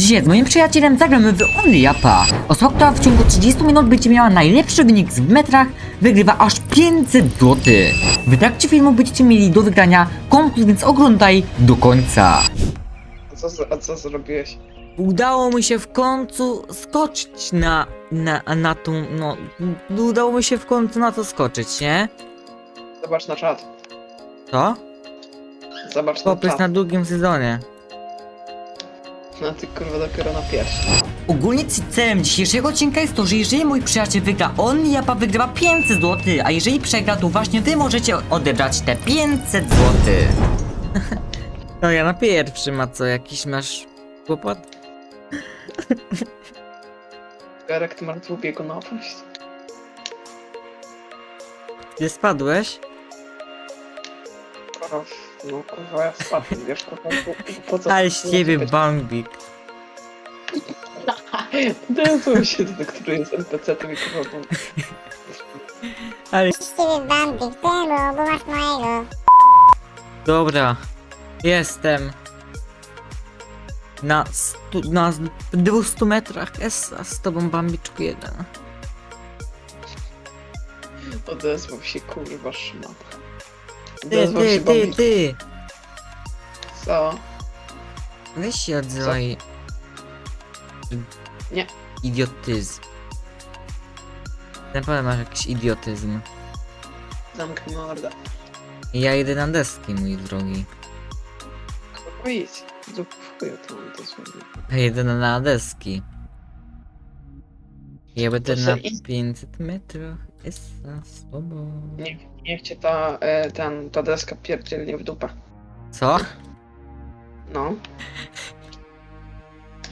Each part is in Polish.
Dzisiaj z moim przyjacielem zagramy w Only Japa. Osoba, która w ciągu 30 minut będzie miała najlepszy wynik w metrach, wygrywa aż 500 zł. W trakcie filmu będziecie mieli do wygrania konkurs, więc oglądaj do końca. A co, z- a co zrobiłeś? Udało mi się w końcu skoczyć na, na, na tą, no, udało mi się w końcu na to skoczyć, nie? Zobacz na czat. Co? Zobacz na Popis czat. na drugim sezonie. No ty kurwa dopiero na pierwszy. Ogólnie c- celem dzisiejszego odcinka jest to, że jeżeli mój przyjaciel wygra, on i Japa wygrywa 500 zł, a jeżeli przegra, to właśnie wy możecie odebrać te 500 zł. No ja na pierwszym, a co, jakiś masz kłopot? Garek, ty masz dwubiegunowość. Gdzie spadłeś? Kurwa, no kurwa ja spadłem, wiesz kurwa, po, po co... Ale z ciebie bambik. Dęsuj się do który jest NPC-tem i kurwa, bo... Ale Właściwy Bambik, temu, bo masz mojego. dobra, jestem. Na, stu, na 200 metrach jest a z tobą bambiczku jeden. Odezwał się kurwa szmat. Ty, Odezwał ty, się ty, Bambi. ty. Co? Weź się odzywaj. Nie. Idiotyzm. Na pewno masz jakiś idiotyzm. Zamknij mordę. Ja idę na deski, mój drogi. Kurwa idź. Zup w chuju to mam to słowo. Ja idę na, deski. Ja będę na se idź. 500 metrach. Jest z tobą. Niech, niech cię ta, e, ten, ta deska pierdzielnie w dupę. Co? No.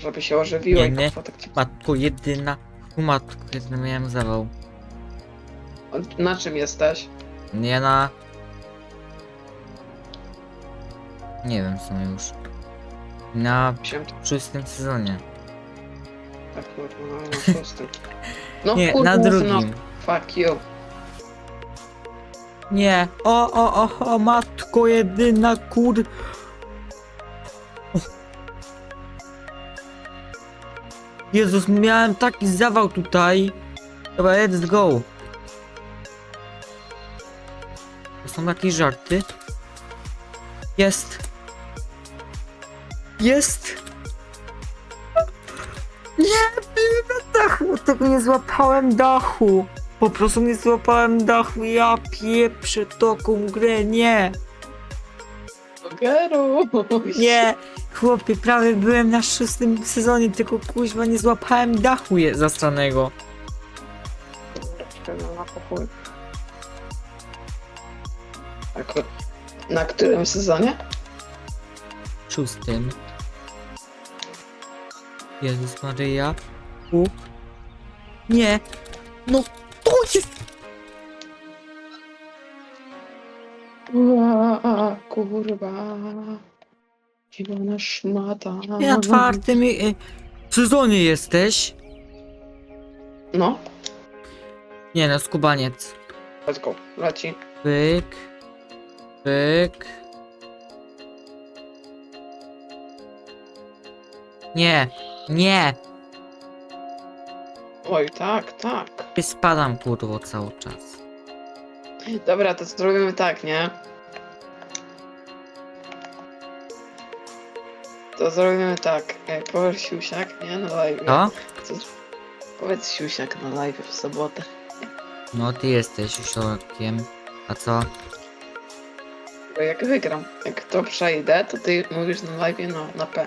Żeby się ożywiło Nie, i nie. tak ci... Matko jedyna. U matko jedyna miałem zawał. Na czym jesteś? Nie na... Nie wiem w sumie już. Na Się szóstym sezonie. tak kurwa, no, na szóstym. No Nie, kurwa, na No, drugim. Fuck you. Nie. O, o, o, o, matko jedyna kur... Jezus, miałem taki zawał tutaj. Dobra, let's go. To są jakieś żarty. Jest. Jest. Nie, na dachu, tego nie złapałem dachu. Po prostu nie złapałem dachu, ja pieprzę taką grę, nie. Geru! Nie, chłopie, prawie byłem na szóstym sezonie, tylko kuźwa nie złapałem dachu je zastranego. No, na pokój. A Na którym sezonie? Szóstym. Jezus Maryja. U. Nie. No, jest... Ua, kurwa. Dziwona szmata. Na czwartym y, sezonie jesteś. No, Nie no, skubaniec. let's go. Leci. Pyk. Pyk. Nie, nie. Oj, tak, tak. I Spadam kurwo cały czas. Dobra, to zrobimy tak, nie? To zrobimy tak. E, Powiedz siusiak, nie? Na live. Co? Co? Powiedz siusiak na live w sobotę. No ty jesteś usiłkiem. A co? Bo jak wygram, jak to przejdę, to ty mówisz na live no, na P.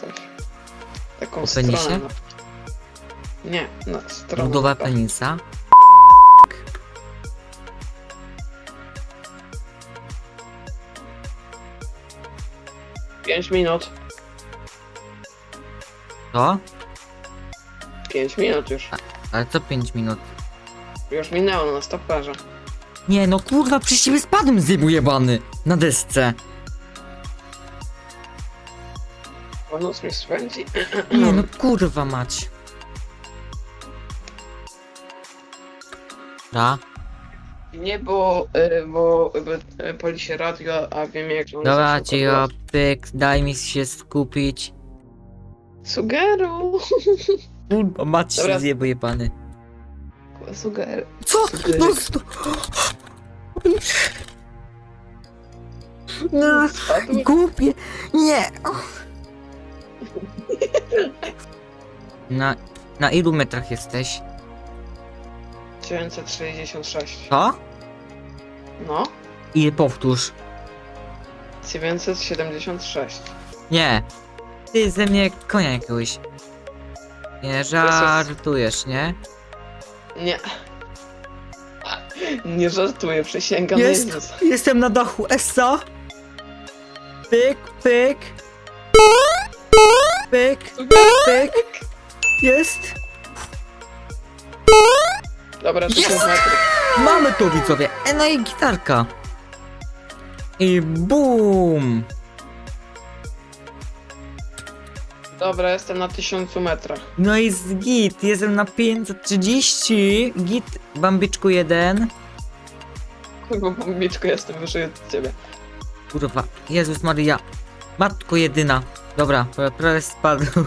Coś. Taką O stronę. Na... Nie, na stronę. Budowa penisa? Pięć minut. Co? Pięć minut już. Ale co 5 minut? Już minęło na stoperze. Nie no kurwa, przy ciebie spadłem zybu jebany. Na desce. Bo noc mnie swędzi. Nie no kurwa mać. Da? Nie, bo, y, bo y, y, pali się radio, a wiem jak on Dobra, zawsze cicho, pyk, daj mi się skupić. Sugeru! Kurwa, mać Dobra. się zjebuje pany. Sugeru. Co? No sto... No, Spadł? głupie. Nie. Na, na ilu metrach jesteś? 966. Co? No. Ile powtórz? 976. Nie. Ty ze mnie konia jakiegoś. Nie, żartujesz, nie? Nie. Nie żartuję, przysięgam Jest. na Jezusa. Jestem na dachu Essa. Pyk, pyk. Pyk, pyk. Jest. Dobra, 1000 Jest. metrów. Mamy to widzowie. E, no i gitarka. I boom. Dobra, jestem na 1000 metrach. No i z git. Jestem na 530. Git, bambyczku jeden. Kurwa, bombiczko, jestem wyżej od ciebie. Kurwa, Jezus Maria. Matko jedyna. Dobra, pra- prawie spadłem.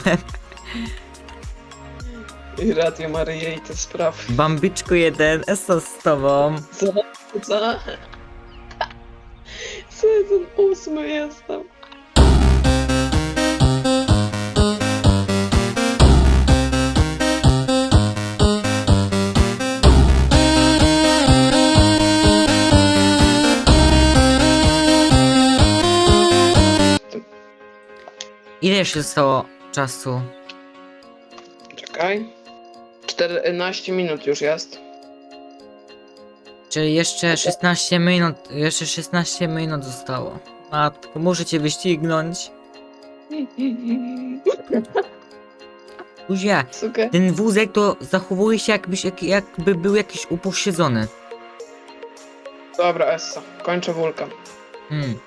I Radio Maryja i te sprawy. Bambyczku jeden, Esa z tobą. Co? Co? Sezon ósmy jestem. Ile jeszcze zostało czasu? Czekaj. 14 minut już jest. Czyli jeszcze 16 minut, jeszcze 16 minut zostało. Matko, muszę cię wyścignąć. Słuchaj. ten wózek to zachowuje się jakbyś, jak, jakby był jakiś upośledzony. Dobra, Essa. Kończę wulkan. Hmm.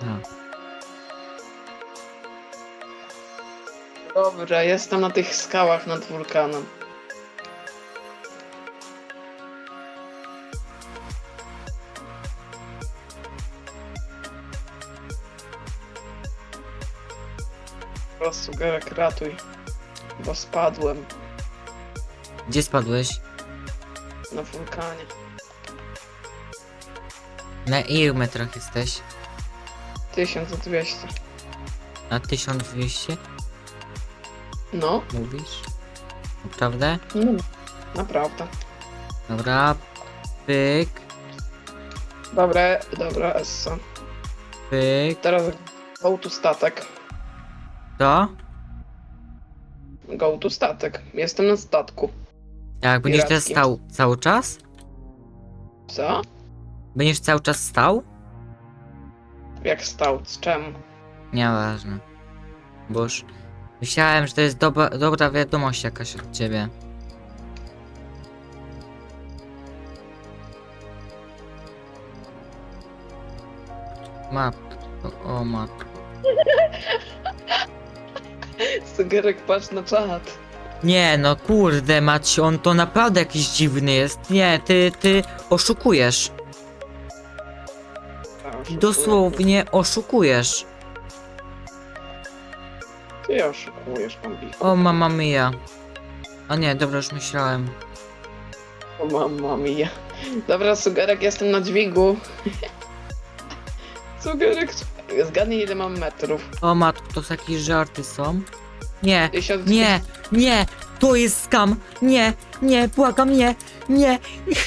A. Dobra, jestem na tych skałach nad wulkanem. Prostu Gerek, ratuj. Bo spadłem Gdzie spadłeś? na wulkanie. Na ilu metrach jesteś? 1200. Na 1200? No, Mówisz? Naprawdę? no. naprawdę. Dobra. Pyk, Dobra, dobra, Essa. pyk. Teraz go to statek. To? Go to statek. Jestem na statku. Jak będziesz teraz stał cały czas? Co? Będziesz cały czas stał? Jak stał? Z czemu? Nieważne. Bo już myślałem, że to jest dobra, dobra wiadomość jakaś od ciebie. Matko, o matko. Cygerek, patrz na czat. Nie no kurde Mać, on to naprawdę jakiś dziwny jest. Nie, ty, ty oszukujesz. Dosłownie oszukujesz. Ty oszukujesz, Bambiku. O mama mia. A nie, dobra, już myślałem. O mamma mia. Dobra, Sugerek, jestem na dźwigu. Sugerek, zgadnij ile mam metrów. O matko, to jakieś żarty są? Nie, Tysiąc... nie, nie, to jest skam. Nie, nie, błagam, nie, nie.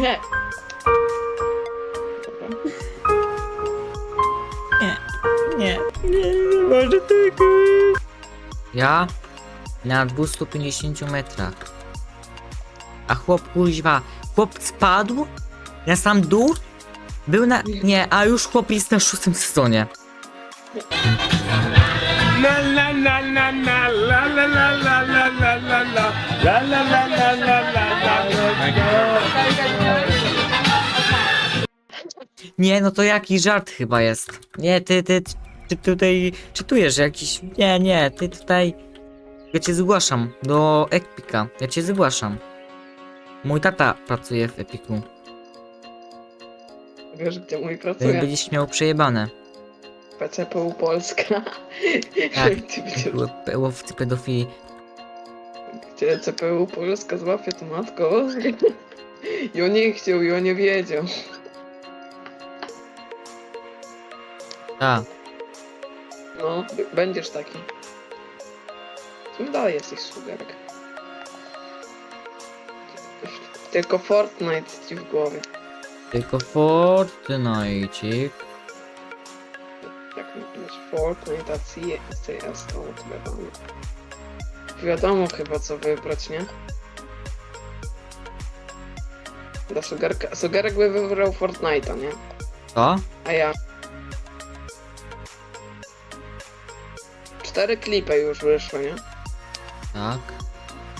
Nie! Nie, nie, nie może tego. Ja? Na 250 metrach. A chłop kuźwa, chłop spadł na sam dół? Był na... Nie, a już chłop jest na szóstym sezonie. La la la la la la la la la la la la la la la la la la la la Nie, no to jakiś żart chyba jest. Nie, ty, ty, ty tutaj czytujesz jakiś... Nie, nie, ty tutaj... Ja cię zgłaszam do Epika. Ja cię zgłaszam. Mój tata pracuje w Epiku. Wiesz, gdzie mój Ty pracuje? będziesz miał przejebane. PCPU Polska. Tak. Ł- Łowcy pedofili. Gdzie CPU Polska złapie to matko. Ja nie chciał, ja nie wiedział. Tak. No, b- będziesz taki. Czym dalej jesteś sugerek? Tylko Fortnite ci w głowie. Tylko Fortnite. Jak mówisz Fortnite, a CS to wiadomo. Wiadomo chyba co wybrać, nie? Dla sugerka. Sugerek by wybrał Fortnite'a, nie? Co? A ja. Cztery klipy już wyszły, nie? Tak.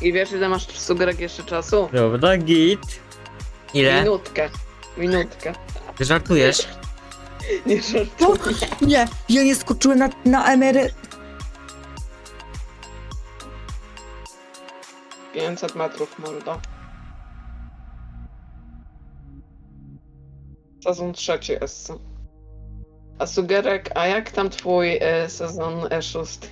I wiesz ile masz sugerek jeszcze czasu? Dobra, git. Ile? Minutkę. Minutkę. Ty żartujesz? Nie żartuję. Nie, ja nie skoczyłem na, na emery... 500 metrów mordo. Sezon trzeci SC. A sugerek, a jak tam twój e, sezon e, szósty?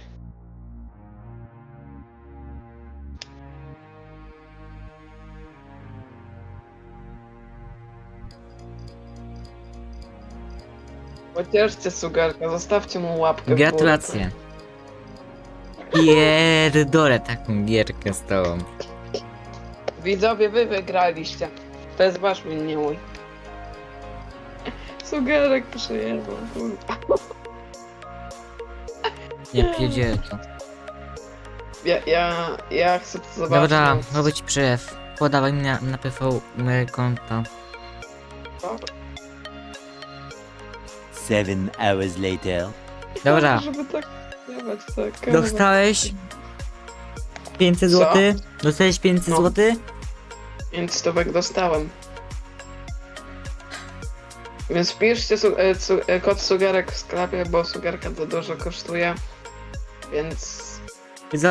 Pocieszcie sugerka, zostawcie mu łapkę w górę. Gratulacje. Pierdolę taką gierkę z tobą. Widzowie, wy wygraliście. To jest wasz win, nie mój. Sugerek przyjechał, kurwa. Nie pierdzielę to. Ja, ja, ja chcę to zobaczyć. Dobra, no. robić przelew. Podawaj mi na, na PV moje konta. Seven hours later. Dobra. Żeby tak tak. Dostałeś 500 Co? zł? Dostałeś 500 No. zł? Więc stówek dostałem. Więc wpiszcie su- e, su- e, kod sugerek w sklepie, bo sugerka to dużo kosztuje. Więc